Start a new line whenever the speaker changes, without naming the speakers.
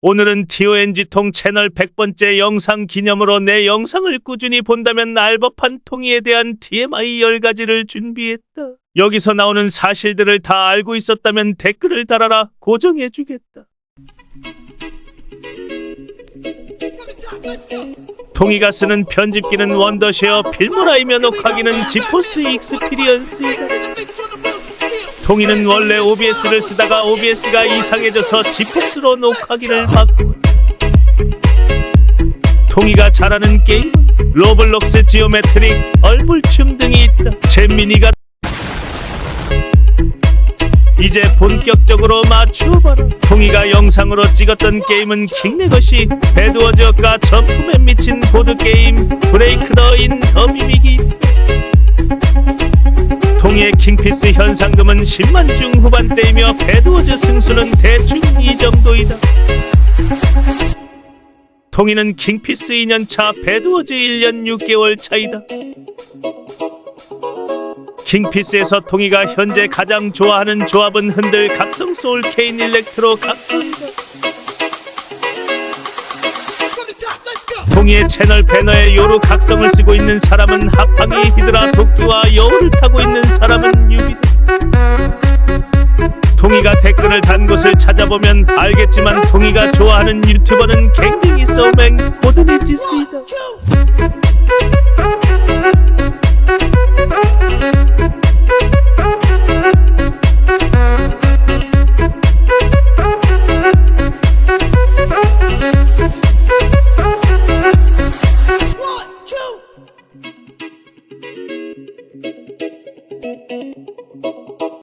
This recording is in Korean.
오늘은 TONG통 채널 100번째 영상 기념으로 내 영상을 꾸준히 본다면 알 법한 통이에 대한 TMI 10가지를 준비했다. 여기서 나오는 사실들을 다 알고 있었다면 댓글을 달아라 고정해주겠다. 통이가 쓰는 편집기는 원더쉐어 필모라이며 녹화기는 지포스 익스피리언스이다. 통이는 원래 OBS를 쓰다가 OBS가 이상해져서 지포스로 녹화기를 바꾸고 통이가 잘하는 게임은 로블록스 지오메트릭, 얼굴춤 등이 있다. 잼민이가 이제 본격적으로 맞춰봐라. 통이가 영상으로 찍었던 게임은 킹레거시, 배드워즈가 점프맨 미친 보드게임, 브레이크 더미 킹피스 현상금은 10만 중 후반대이며 배드워즈 승수는 대충 이 정도이다. 통이는 킹피스 2년차 배드워즈 1년 6개월 차이다. 킹피스에서 통이가 현재 가장 좋아하는 조합은 흔들 각성 소울 케인 일렉트로 각성이다. 통이의 채널 배너에 요루 각성을 쓰고 있는 사람은 하팡이 히드라 도끼와 여우를 타고 있는 사람은 댓글을 단 곳을 찾아보면 알겠지만 통이가 좋아하는 유튜버는 갱갱이 소맹 고든이지스이다.